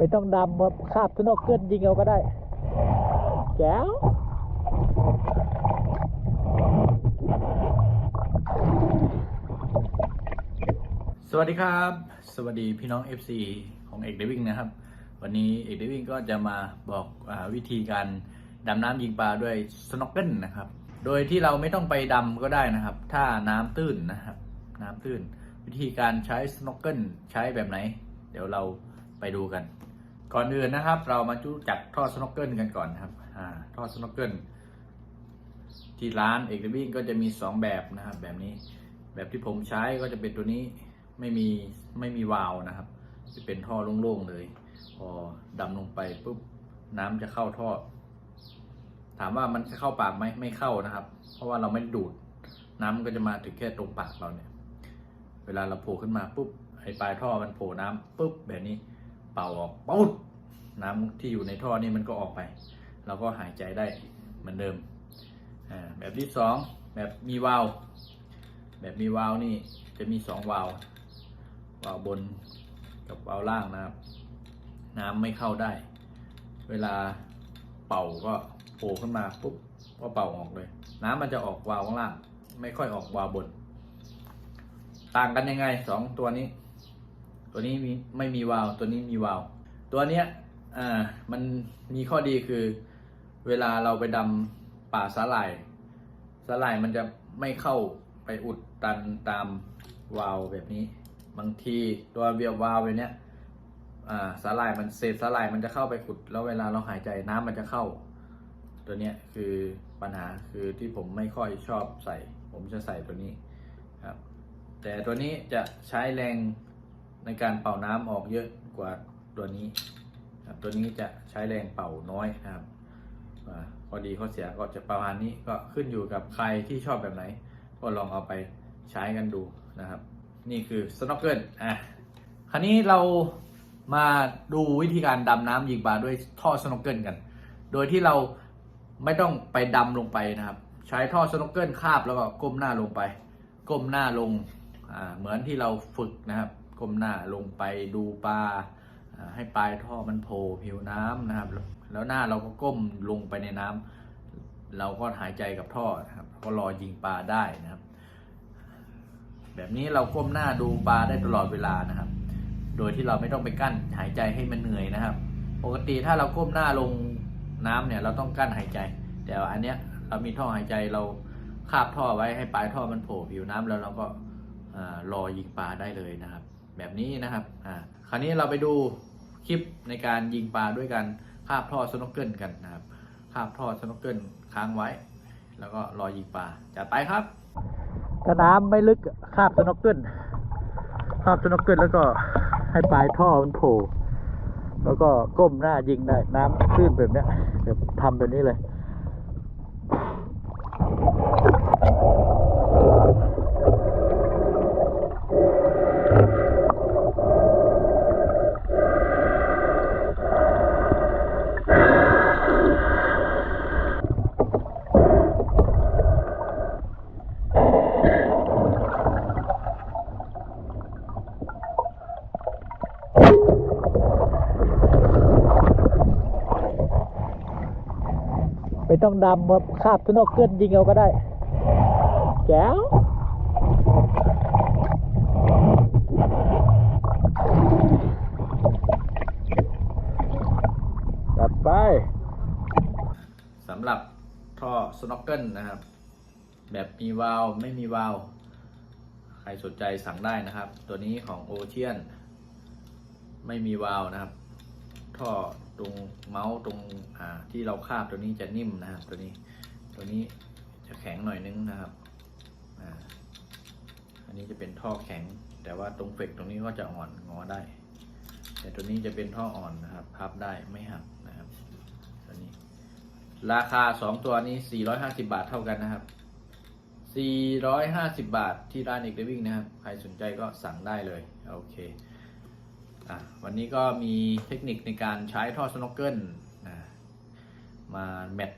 ไม่ต้องดำมาคาบสโนว์เกิลยิงเอาก็ได้ แก้วสวัสดีครับ สวัสดีพี่น้อง FC ของเอกเดวิ่งนะครับ วันนี้เอกเดวิ่งก็จะมาบอกอวิธีการดำน้ำยิงปลาด้วยสโนว์เกิลนะครับ โดยที่เราไม่ต้องไปดำก็ได้นะครับ ถ้าน้ำตื้นนะครับ น้ำตื้น วิธีการใช้สโนว์เกิลใช้แบบไหน เดี๋ยวเราไปดูกัน ก่อนอื่นนะครับ เรามารู้จักท่อสโนว์เกิลกันก่อนนะครับท่อสโนว์เกิลที่ร้านเอกเดวิ่งก็จะมีสองแบบนะครับ แบบนี้แบบที่ผมใช้ก็จะเป็นตัวนี้ไม่มีไม่มีวาล์วนะครับ จะเป็นท่อโล่งๆเลย พอดำลงไปปุ๊บน้ำจะเข้าท่อ ถามว่ามันจะเข้าปากไหมไม่เข้านะครับ เพราะว่าเราไม่ดูด น้ำมันก็จะมาถึงแค่ตรงปากเราเนี่ย เวลาเราโผล่ขึ้นมาปุ๊บไอ้ปลายท่อมันโผล่น้ำปุ๊บแบบนี้ เป่าออกปุ๊บน้ำที่อยู่ในท่อนี่มันก็ออกไปเราก็หายใจได้เหมือนเดิมแบบที่สองแบบมีวาล์วแบบมีวาล์วนี่จะมีสองวาล์ววาล์วบนกับวาล์วล่างนะครับ น้ำไม่เข้าได้ เวลาเป่าก็โผล่ขึ้นมาปุ๊บก็เป่าออกเลย น้ำมันจะออกวาล์วข้างล่าง ไม่ค่อยออกวาล์วบน ต่างกันยังไงสองตัวนี้ ตัวนี้มีไม่มีวาลตัวนี้มีวาลตัวเนี้ยอ่ามันมีข้อดีคือ เวลาเราไปดำป่าสาหร่ายสาหร่ายมันจะไม่เข้าไปอุดตันตามวาลแบบนี้ บางทีตัวเวียววาลแบบเนี้ยอ่าสาหร่ายมันเศษสาหร่ายมันจะเข้าไปอุด แล้วเวลาเราหายใจน้ำมันจะเข้า ตัวเนี้ยคือปัญหาคือที่ผมไม่ค่อยชอบใส่ ผมจะใส่ตัวนี้ครับแต่ตัวนี้จะใช้แรง ในการเป่าน้ำออกเยอะกว่าตัวนี้ครับตัวนี้จะใช้แรงเป่าน้อยนะครับอาข้อดีข้อเสียก็จะประมาณนี้ก็ขึ้นอยู่กับใครที่ชอบแบบไหน ก็ลองเอาไปใช้กันดูนะครับ นี่คือสโนว์เกิลอะคราวนี้เรามาดูวิธีการดำน้ำยิงปลาด้วยท่อสโนว์เกิลกัน โดยที่เราไม่ต้องไปดำลงไปนะครับ ใช้ท่อสโนว์เกิลคาบแล้วก็ก้มหน้าลงไป ก้มหน้าลงอ่าเหมือนที่เราฝึกนะครับ ก้มหน้าลงไปดูปลาให้ปลายท่อมันโผล่ผิวน้ำนะครับ แล้วหน้าเราก็ก้มลงไปในน้ำเราก็หายใจกับท่อนะครับ ก็รอยิงปลาได้นะครับ แบบนี้เราก้มหน้าดูปลาได้ตลอดเวลานะครับ โดยที่เราไม่ต้องไปกั้นหายใจให้มันเหนื่อยนะครับ ปกติถ้าเราก้มหน้าลงน้ำเนี่ยเราต้องกั้นหายใจ แต่อันเนี้ยเรามีท่อหายใจเราคาบท่อไว้ให้ปลายท่อมันโผล่ผิวน้ำแล้วเราก็อ่ารอยิงปลาได้เลยนะครับ แบบนี้นะครับอ่าคราวนี้เราไปดูคลิปในการยิงปลาด้วยกันคาบท่อสโนว์เกิลกันนะครับคาบท่อสโนว์เกิลค้างไว้ แล้วก็รอยิงปลาจัดไปครับถ้าน้ำไม่ลึกคาบสโนว์เกิลคาบสโนว์เกิลแล้วก็ให้ปลายท่อมันโผล่แล้วก็ก้มหน้ายิงได้น้ำตื้นแบบเนี้ยเดี๋ยวทำแบบนี้เลย ไม่ต้องดำมาคาบสโนว์เกิลยิงเอาก็ได้ แก้วจัดไปสำหรับท่อสโนว์เกิลนะครับ แบบมีวาลไม่มีวาลใครสนใจสั่งได้นะครับ ตัวนี้ของโอเชียน ไม่มีวาลนะครับ ท่อตรงเมาส์ตรงอ่าที่เราคาบตัวนี้จะนิ่มนะครับ ตัวนี้ตัวนี้จะแข็งหน่อยนึงนะครับอ่าอันนี้จะเป็นท่อแข็ง แต่ว่าตรงเฟกตรงนี้ก็จะอ่อนงอได้ แต่ตัวนี้จะเป็นท่ออ่อนนะครับ พับได้ไม่หักนะครับตัวนี้ ราคาสองตัวนี้450บาทเท่ากันนะครับ450 บาทที่ร้านเอกเดวิ่งนะครับ ใครสนใจก็สั่งได้เลย โอเค อะวันนี้ก็มีเทคนิคในการใช้ท่อสโนว์เกิลนะมาแมท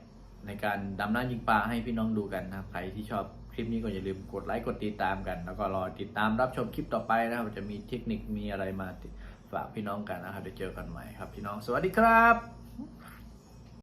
ในการดำน้ำยิงปลาให้พี่น้องดูกันนะใครที่ชอบคลิปนี้ก็อย่าลืมกดไลค์กดติดตามกัน แล้วก็รอติดตามรับชมคลิปต่อไปนะครับ จะมีเทคนิคมีอะไรมาฝากพี่น้องกันนะครับเดี๋ยวเจอกันใหม่ครับพี่น้องสวัสดีครับ